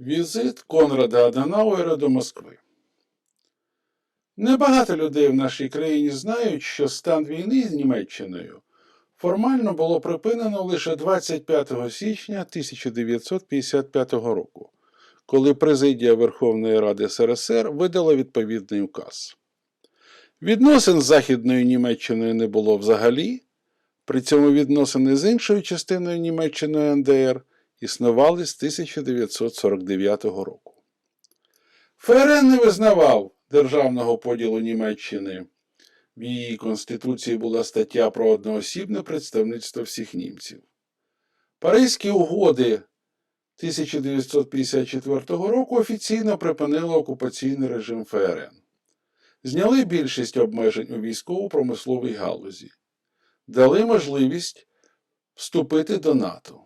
Візит Конрада Аденауера до Москви. Небагато людей в нашій країні знають, що стан війни з Німеччиною формально було припинено лише 25 січня 1955 року, коли президія Верховної Ради СРСР видала відповідний указ. Відносин з Західною Німеччиною не було взагалі, при цьому відносини з іншою частиною Німеччиною НДР існували з 1949 року. ФРН не визнавав державного поділу Німеччини. В її конституції була стаття про одноосібне представництво всіх німців. Паризькі угоди 1954 року офіційно припинили окупаційний режим ФРН. Зняли більшість обмежень у військово-промисловій галузі, дали можливість вступити до НАТО.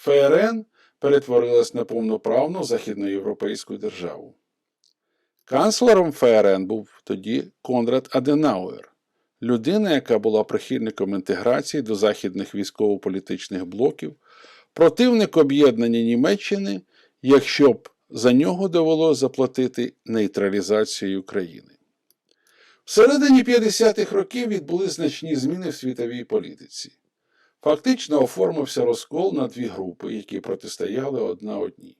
ФРН перетворилась на повноправну західноєвропейську державу. Канцлером ФРН був тоді Конрад Аденауер, людина, яка була прихильником інтеграції до західних військово-політичних блоків, противник об'єднання Німеччини, якщо б за нього довело заплатити нейтралізацією країни. В середині 50-х років відбули значні зміни в світовій політиці. Фактично оформився розкол на дві групи, які протистояли одна одній.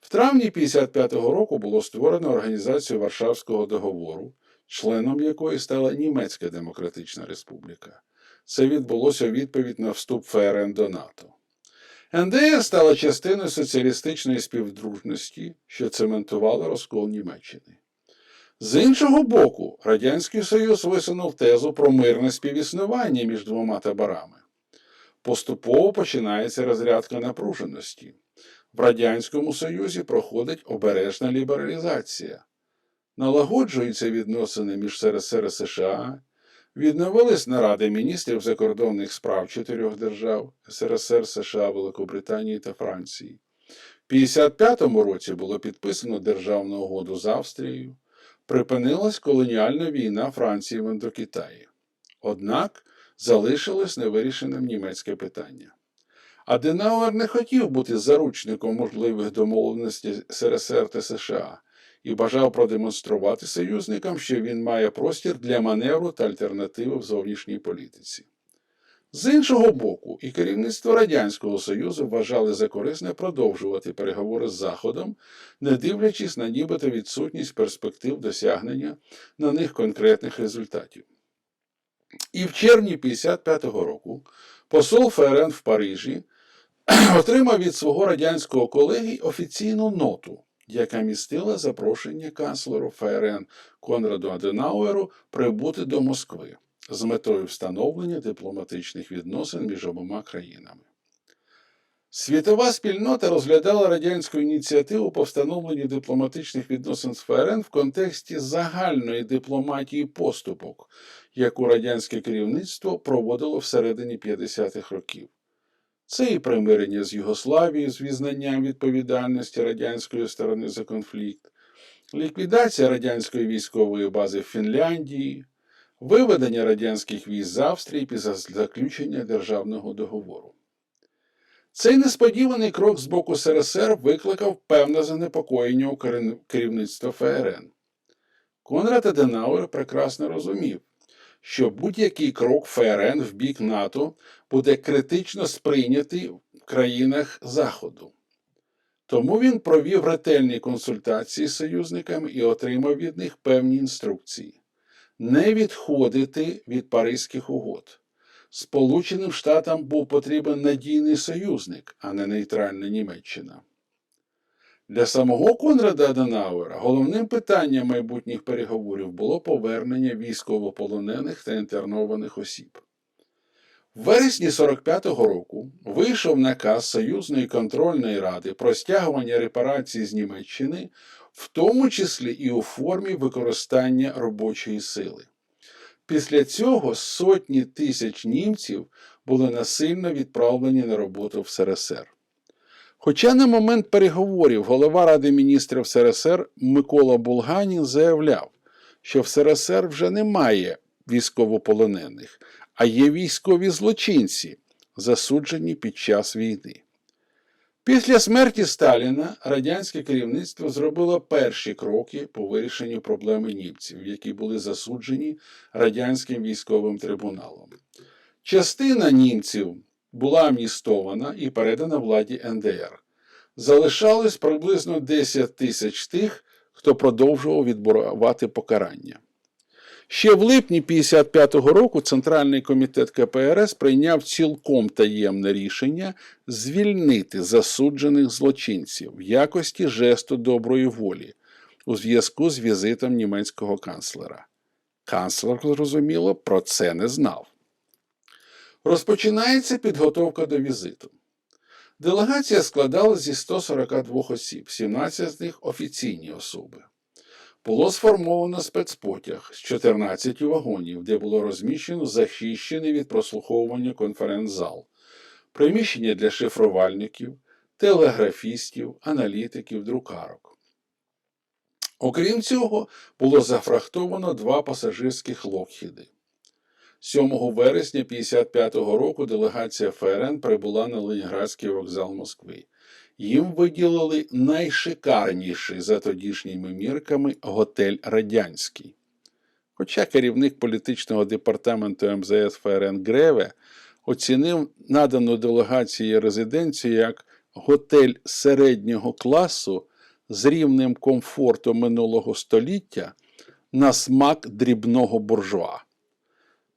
В травні 55-го року було створено Організацію Варшавського договору, членом якої стала Німецька Демократична Республіка. Це відбулося у відповідь на вступ ФРН до НАТО. НДР стала частиною соціалістичної співдружності, що цементувала розкол Німеччини. З іншого боку, Радянський Союз висунув тезу про мирне співіснування між двома таборами. Поступово починається розрядка напруженості. В Радянському Союзі проходить обережна лібералізація. Налагоджуються відносини між СРСР і США, відновились наради міністрів закордонних справ чотирьох держав СРСР, США, Великобританії та Франції. В 1955 році було підписано державну угоду з Австрією, припинилась колоніальна війна Франції в Індокитаї. Однак залишилось невирішеним німецьке питання. Аденауер не хотів бути заручником можливих домовленостей СРСР та США і бажав продемонструвати союзникам, що він має простір для маневру та альтернативи в зовнішній політиці. З іншого боку, і керівництво Радянського Союзу вважали за корисне продовжувати переговори з Заходом, не дивлячись на нібито відсутність перспектив досягнення на них конкретних результатів. І в червні 55-го року посол ФРН в Парижі отримав від свого радянського колеги офіційну ноту, яка містила запрошення канцлеру ФРН Конраду Аденауеру прибути до Москви з метою встановлення дипломатичних відносин між обома країнами. Світова спільнота розглядала радянську ініціативу по встановленню дипломатичних відносин з ФРН в контексті загальної дипломатії поступок, яку радянське керівництво проводило всередині 50-х років. Це і примирення з Югославією з візнанням відповідальності радянської сторони за конфлікт, ліквідація радянської військової бази в Фінляндії, виведення радянських військ з Австрії після заключення державного договору. Цей несподіваний крок з боку СРСР викликав певне занепокоєння у керівництва ФРН. Конрад Аденауер прекрасно розумів, що будь-який крок ФРН в бік НАТО буде критично сприйнятий в країнах Заходу. Тому він провів ретельні консультації з союзниками і отримав від них певні інструкції не відходити від Паризьких угод. Сполученим Штатам був потрібен надійний союзник, а не нейтральна Німеччина. Для самого Конрада Аденауера головним питанням майбутніх переговорів було повернення військовополонених та інтернованих осіб. В вересні 45-го року вийшов наказ Союзної контрольної ради про стягування репарацій з Німеччини, в тому числі і у формі використання робочої сили. Після цього сотні тисяч німців були насильно відправлені на роботу в СРСР. Хоча на момент переговорів голова Ради міністрів СРСР Микола Булганін заявляв, що в СРСР вже немає військовополонених, а є військові злочинці, засуджені під час війни. Після смерті Сталіна радянське керівництво зробило перші кроки по вирішенню проблеми німців, які були засуджені радянським військовим трибуналом. Частина німців була амністована і передана владі НДР. Залишалось приблизно 10 тисяч тих, хто продовжував відбувати покарання. Ще в липні 55-го року Центральний комітет КПРС прийняв цілком таємне рішення звільнити засуджених злочинців в якості жесту доброї волі у зв'язку з візитом німецького канцлера. Канцлер, зрозуміло, про це не знав. Розпочинається підготовка до візиту. Делегація складалась зі 142 осіб, 17 з них офіційні особи. Було сформовано спецпотяг з 14 вагонів, де було розміщено захищений від прослуховування конференц-зал, приміщення для шифрувальників, телеграфістів, аналітиків, друкарок. Окрім цього, було зафрахтовано два пасажирських локхіди. 7 вересня 1955 року делегація ФРН прибула на Ленінградський вокзал Москви. Їм виділили найшикарніший за тодішніми мірками готель Радянський. Хоча керівник політичного департаменту МЗС ФРН Греве оцінив надану делегацією резиденцію як готель середнього класу з рівнем комфорту минулого століття на смак дрібного буржуа.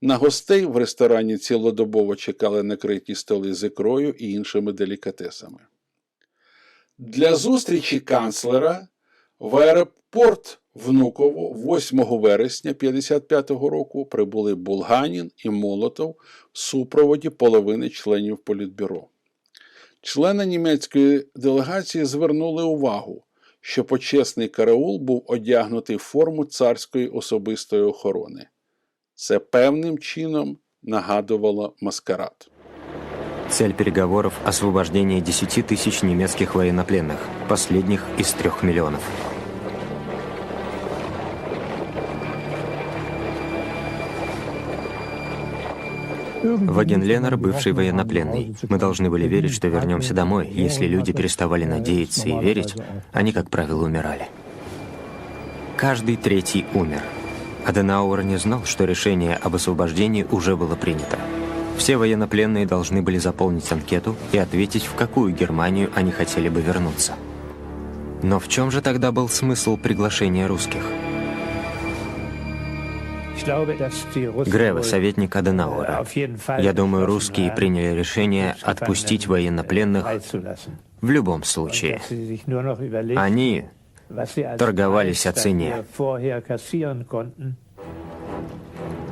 На гостей в ресторані цілодобово чекали накриті столи з ікрою і іншими делікатесами. Для зустрічі канцлера в аеропорт Внуково 8 вересня 1955 року прибули Булганін і Молотов в супроводі половини членів Політбюро. Члени німецької делегації звернули увагу, що почесний караул був одягнутий в форму царської особистої охорони. Це певним чином нагадувало маскарад. Цель переговоров – освобождение 10 тысяч немецких военнопленных, последних из трех миллионов. Вагенленер – бывший военнопленный. Мы должны были верить, что вернемся домой. Если люди переставали надеяться и верить, они, как правило, умирали. Каждый третий умер. Аденауэр не знал, что решение об освобождении уже было принято. Все военнопленные должны были заполнить анкету и ответить, в какую Германию они хотели бы вернуться. Но в чем же тогда был смысл приглашения русских? Греве, советник Аденауэра. Я думаю, русские приняли решение отпустить военнопленных в любом случае. Они торговались о цене.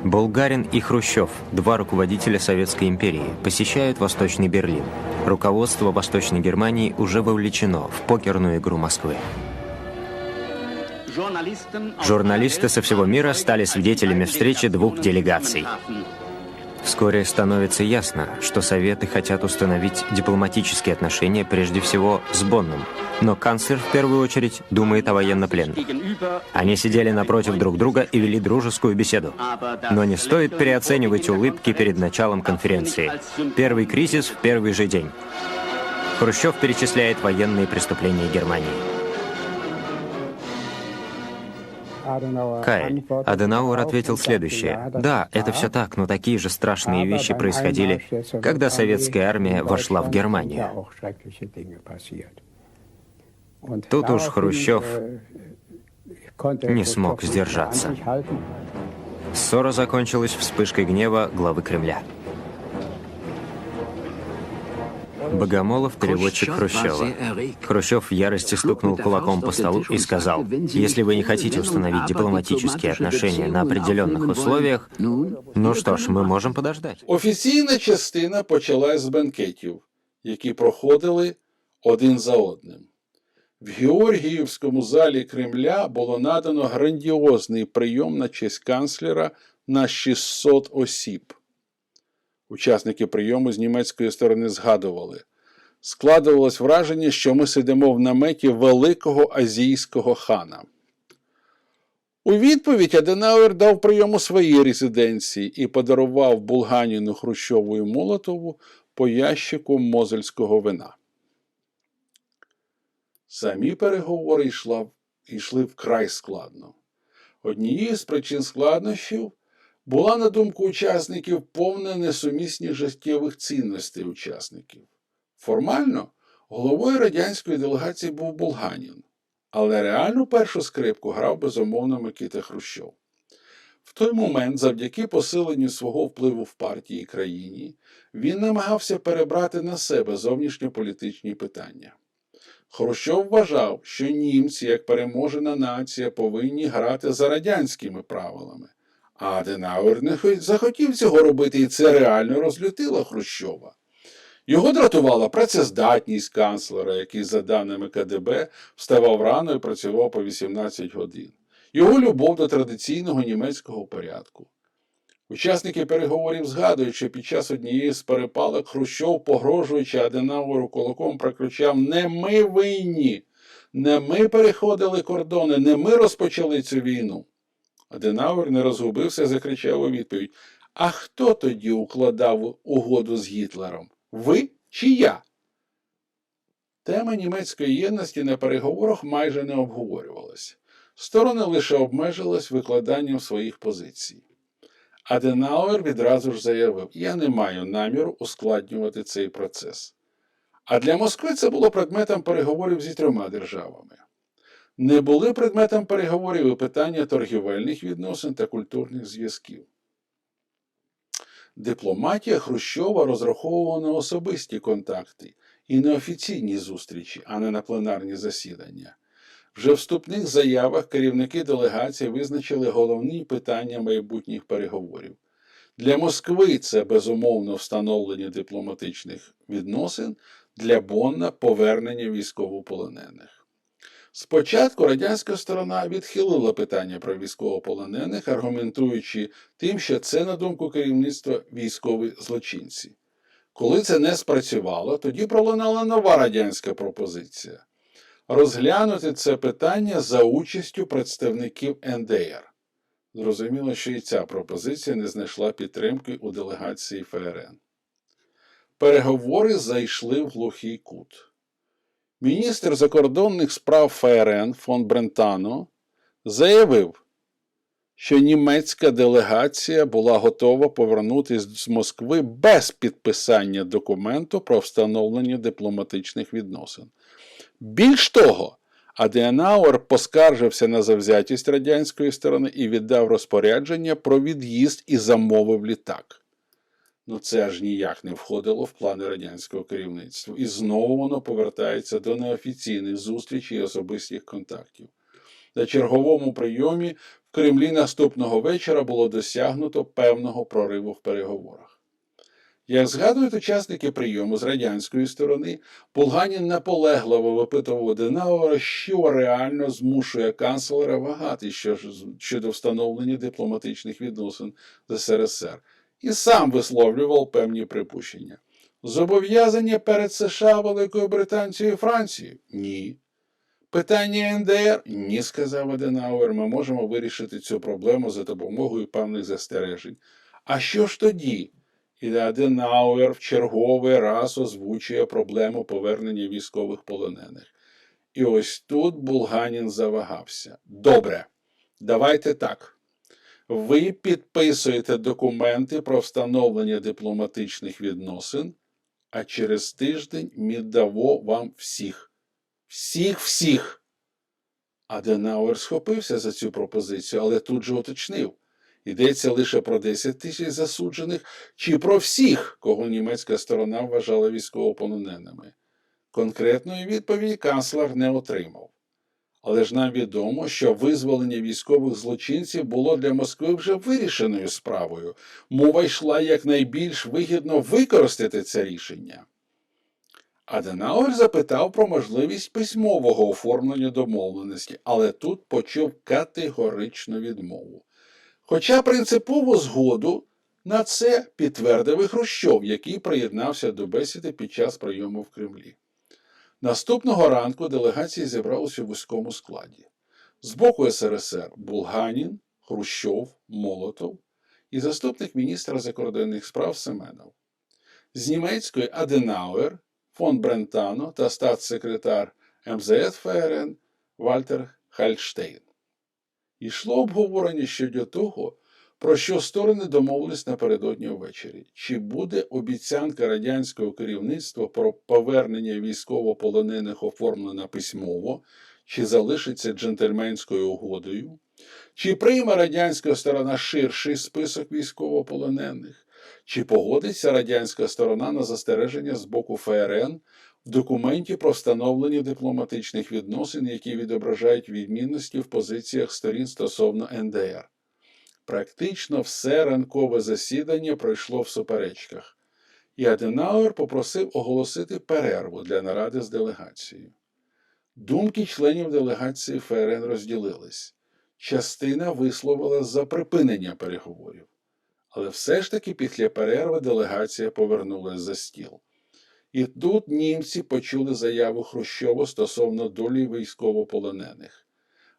Булгарин и Хрущев, два руководителя Советской империи, посещают Восточный Берлин. Руководство Восточной Германии уже вовлечено в покерную игру Москвы. Журналисты со всего мира стали свидетелями встречи двух делегаций. Вскоре становится ясно, что Советы хотят установить дипломатические отношения прежде всего с Бонном, но канцлер в первую очередь думает о военнопленных. Они сидели напротив друг друга и вели дружескую беседу. Но не стоит переоценивать улыбки перед началом конференции. Первый кризис в первый же день. Хрущев перечисляет военные преступления Германии. Каэль. Аденауэр ответил следующее. Да, это все так, но такие же страшные вещи происходили, когда советская армия вошла в Германию. Тут уж Хрущев не смог сдержаться. Ссора закончилась вспышкой гнева главы Кремля. Богомолов – переводчик Хрущева. Хрущев в ярости стукнул кулаком по столу и сказал, «Если вы не хотите установить дипломатические отношения на определенных условиях, ну что ж, мы можем подождать». Офіційна частина почалась з бенкетів, які проходили один за одним. В Георгіївському залі Кремля було надано грандіозний прийом на честь канцлера на 600 осіб. Учасники прийому з німецької сторони згадували. Складувалось враження, що ми сидимо в наметі великого азійського хана. У відповідь Аденауер дав прийому своїй резиденції і подарував Булганіну Хрущову і Молотову по ящику мозельського вина. Самі переговори йшла, йшли вкрай складно. Однією з причин складнощів була, на думку учасників, повна несумісність життєвих цінностей учасників. Формально головою радянської делегації був Булганін, але реальну першу скрипку грав безумовно Микита Хрущов. В той момент, завдяки посиленню свого впливу в партії і країні, він намагався перебрати на себе зовнішньополітичні питання. Хрущов вважав, що німці, як переможена нація, повинні грати за радянськими правилами. А Аденауер не захотів цього робити, і це реально розлютило Хрущова. Його дратувала працездатність канцлера, який, за даними КДБ, вставав рано і працював по 18 годин. Його любов до традиційного німецького порядку. Учасники переговорів згадують, що під час однієї з перепалок Хрущов, погрожуючи Аденауеру кулаком, прокричав: Не ми винні, не ми переходили кордони, не ми розпочали цю війну. Аденауер не розгубився, закричав у відповідь: А хто тоді укладав угоду з Гітлером? Ви чи я? Тема німецької єдності на переговорах майже не обговорювалася. Сторони лише обмежились викладанням своїх позицій. Аденауер відразу ж заявив: Я не маю наміру ускладнювати цей процес. А для Москви це було предметом переговорів зі трьома державами. Не були предметом переговорів і питання торгівельних відносин та культурних зв'язків. Дипломатія Хрущова розраховувала на особисті контакти і неофіційні зустрічі, а не на пленарні засідання. Вже вступних заявах керівники делегації визначили головні питання майбутніх переговорів. Для Москви це безумовно встановлення дипломатичних відносин, для Бонна повернення військовополонених. Спочатку радянська сторона відхилила питання про військовополонених, аргументуючи тим, що це, на думку керівництва, військові злочинці. Коли це не спрацювало, тоді пролунала нова радянська пропозиція розглянути це питання за участю представників НДР. Зрозуміло, що і ця пропозиція не знайшла підтримки у делегації ФРН. Переговори зайшли в глухий кут. Міністр закордонних справ ФРН фон Брентано заявив, що німецька делегація була готова повернутися з Москви без підписання документу про встановлення дипломатичних відносин. Більш того, Аденауер поскаржився на завзятість радянської сторони і віддав розпорядження про від'їзд і замовив літак. Ну це аж ніяк не входило в плани радянського керівництва. І знову воно повертається до неофіційних зустрічей і особистих контактів. На черговому прийомі в Кремлі наступного вечора було досягнуто певного прориву в переговорах. Як згадують учасники прийому з радянської сторони, Булганін наполегливо випитував Аденауера, що реально змушує канцлера вагати щодо встановлення дипломатичних відносин з СРСР, і сам висловлював певні припущення. Зобов'язання перед США, Великою Британцією і Францією? Ні. Питання НДР? Ні, сказав Аденауер. Ми можемо вирішити цю проблему за допомогою певних застережень. А що ж тоді? І Аденауер в черговий раз озвучує проблему повернення військових полонених. І ось тут Булганін завагався. Добре, давайте так. Ви підписуєте документи про встановлення дипломатичних відносин, а через тиждень ми вам всіх. Всіх, всіх. Аденауер схопився за цю пропозицію, але тут же уточнив. Йдеться лише про 10 тисяч засуджених чи про всіх, кого німецька сторона вважала військовополоненими. Конкретної відповіді канцлер не отримав. Але ж нам відомо, що визволення військових злочинців було для Москви вже вирішеною справою. Мова йшла якнайбільш вигідно використати це рішення. Аденауер запитав про можливість письмового оформлення домовленості, але тут почув категоричну відмову. Хоча принципову згоду на це підтвердив і Хрущов, який приєднався до бесіди під час прийому в Кремлі. Наступного ранку делегація зібралася у вузькому складі. З боку СРСР Булганін, Хрущов, Молотов і заступник міністра закордонних справ Семенов. З німецької Аденауер, фон Брентано та статс-секретар МЗС ФРН Вальтер Хальштейн. Йшло обговорення щодо того, про що сторони домовились напередодні ввечері. Чи буде обіцянка радянського керівництва про повернення військовополонених оформлена письмово, чи залишиться джентльменською угодою, чи прийме радянська сторона ширший список військовополонених, чи погодиться радянська сторона на застереження з боку ФРН в документі про встановлення дипломатичних відносин, які відображають відмінності в позиціях сторін стосовно НДР. Практично все ранкове засідання пройшло в суперечках, і Аденауер попросив оголосити перерву для наради з делегацією. Думки членів делегації ФРН розділились. Частина висловила за припинення переговорів, але все ж таки після перерви делегація повернулася за стіл. І тут німці почули заяву Хрущова стосовно долі військовополонених.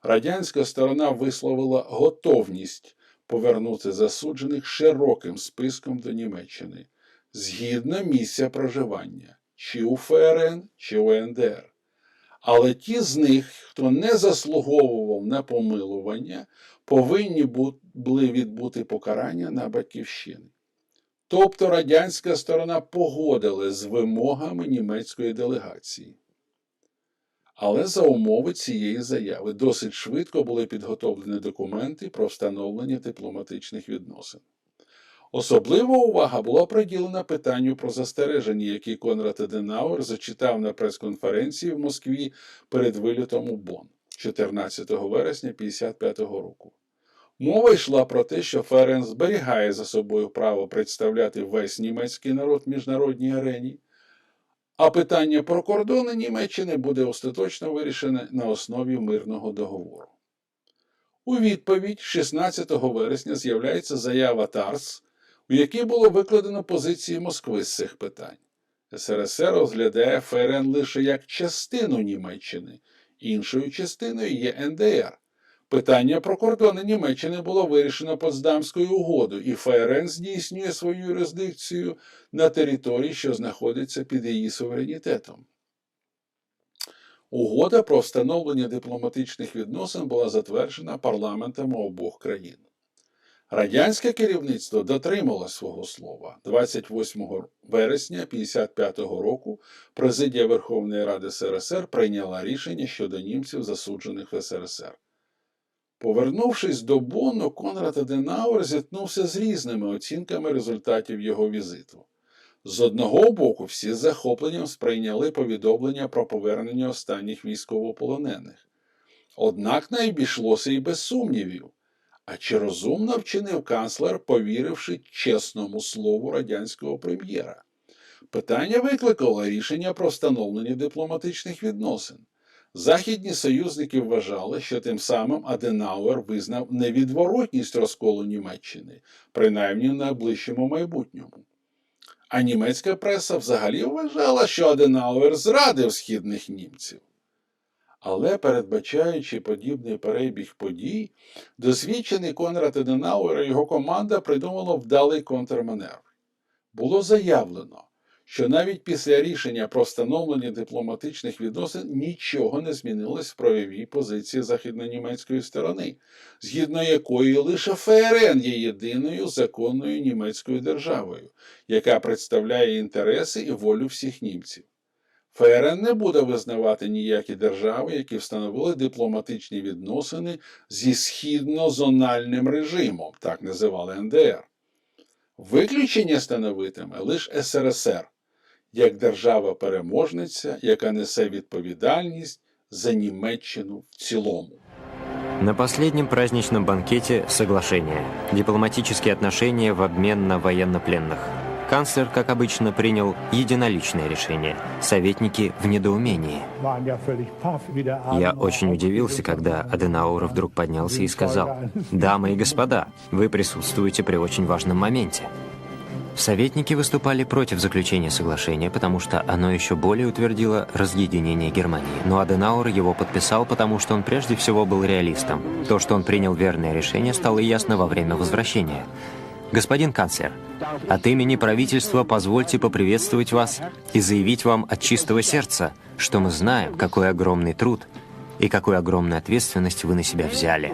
Радянська сторона висловила готовність повернути засуджених широким списком до Німеччини згідно місця проживання, чи у ФРН, чи у НДР. Але ті з них, хто не заслуговував на помилування, повинні були відбути покарання на батьківщині. Тобто радянська сторона погодилась з вимогами німецької делегації. Але за умови цієї заяви досить швидко були підготовлені документи про встановлення дипломатичних відносин. Особлива увага була приділена питанню про застереження, які Конрад Аденауер зачитав на прес-конференції в Москві перед вилітом у Бонн 14 вересня 1955 року. Мова йшла про те, що ФРН зберігає за собою право представляти весь німецький народ в міжнародній арені, а питання про кордони Німеччини буде остаточно вирішене на основі мирного договору. У відповідь 16 вересня з'являється заява ТАРС, у якій було викладено позиції Москви з цих питань. СРСР розглядає ФРН лише як частину Німеччини, іншою частиною є НДР. Питання про кордони Німеччини було вирішено Потсдамською угодою, і ФРН здійснює свою юрисдикцію на території, що знаходиться під її суверенітетом. Угода про встановлення дипломатичних відносин була затверджена парламентами обох країн. Радянське керівництво дотримало свого слова. 28 вересня 1955 року президія Верховної Ради СРСР прийняла рішення щодо німців, засуджених в СРСР. Повернувшись до Бонну, Конрад Аденауер зіткнувся з різними оцінками результатів його візиту. З одного боку, всі з захопленням сприйняли повідомлення про повернення останніх військовополонених. Однак не обійшлося і без сумнівів. А чи розумно вчинив канцлер, повіривши чесному слову радянського прем'єра? Питання викликало рішення про встановлення дипломатичних відносин. Західні союзники вважали, що тим самим Аденауер визнав невідворотність розколу Німеччини, принаймні в найближчому майбутньому. А німецька преса взагалі вважала, що Аденауер зрадив східних німців. Але, передбачаючи подібний перебіг подій, досвідчений Конрад Аденауер і його команда придумало вдалий контрманевр. Було заявлено, що навіть після рішення про встановлення дипломатичних відносин нічого не змінилось в правовій позиції західнонімецької сторони, згідно якої лише ФРН є єдиною законною німецькою державою, яка представляє інтереси і волю всіх німців. ФРН не буде визнавати ніякі держави, які встановили дипломатичні відносини зі східно-зональним режимом, так називали НДР. Виключення становитиме лише СРСР як держава-переможниця, яка несе відповідальність за Німеччину в цілому. На последнем праздничном банкете соглашение. Дипломатические отношения в обмен на военнопленных. Канцлер, как обычно, принял единоличное решение. Советники в недоумении. Я очень удивился, когда Аденауэр вдруг поднялся и сказал, «Дамы и господа, вы присутствуете при очень важном моменте». Советники выступали против заключения соглашения, потому что оно еще более утвердило разъединение Германии. Но Аденауэр его подписал, потому что он прежде всего был реалистом. То, что он принял верное решение, стало ясно во время возвращения. Господин канцлер, от имени правительства позвольте поприветствовать вас и заявить вам от чистого сердца, что мы знаем, какой огромный труд и какую огромную ответственность вы на себя взяли.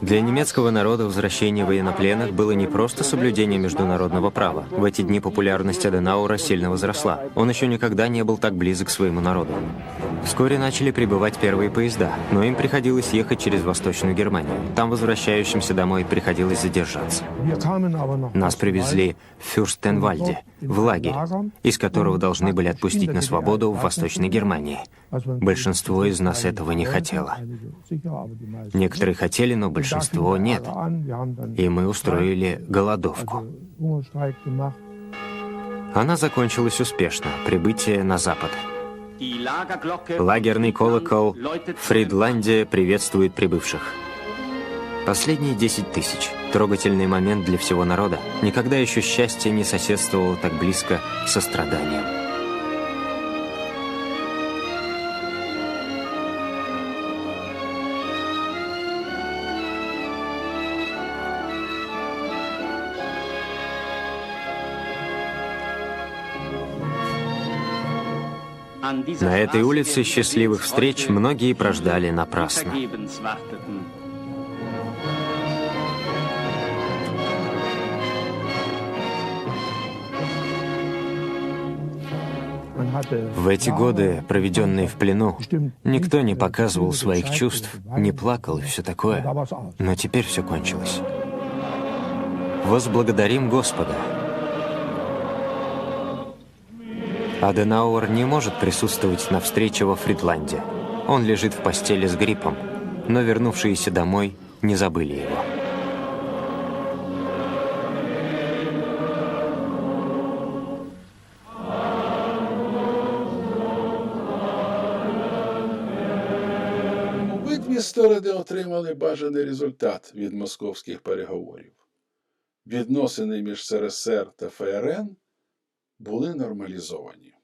Для немецкого народа возвращение военнопленных было не просто соблюдение международного права. В эти дни популярность Аденаура сильно возросла. Он еще никогда не был так близок к своему народу. Вскоре начали прибывать первые поезда, но им приходилось ехать через Восточную Германию. Там возвращающимся домой приходилось задержаться. Нас привезли в Фюрстенвальде, в лагерь, из которого должны были отпустить на свободу в Восточной Германии. Большинство из нас этого не хотело. Некоторые хотели, но большинство нет. И мы устроили голодовку. Она закончилась успешно. Прибытие на запад. Лагерный колокол в Фридланде приветствует прибывших. Последние 10 тысяч. Трогательный момент для всего народа. Никогда еще счастье не соседствовало так близко со страданием. На этой улице счастливых встреч многие прождали напрасно. В эти годы, проведенные в плену, никто не показывал своих чувств, не плакал и все такое. Но теперь все кончилось. Возблагодарим Господа. Аденауэр не может присутствовать на встрече во Фридланде. Он лежит в постели с гриппом, но вернувшиеся домой не забыли его. Обидві сторони отримали бажаний результат від московських переговорів. Відносини між СРСР та ФРН були нормалізовані.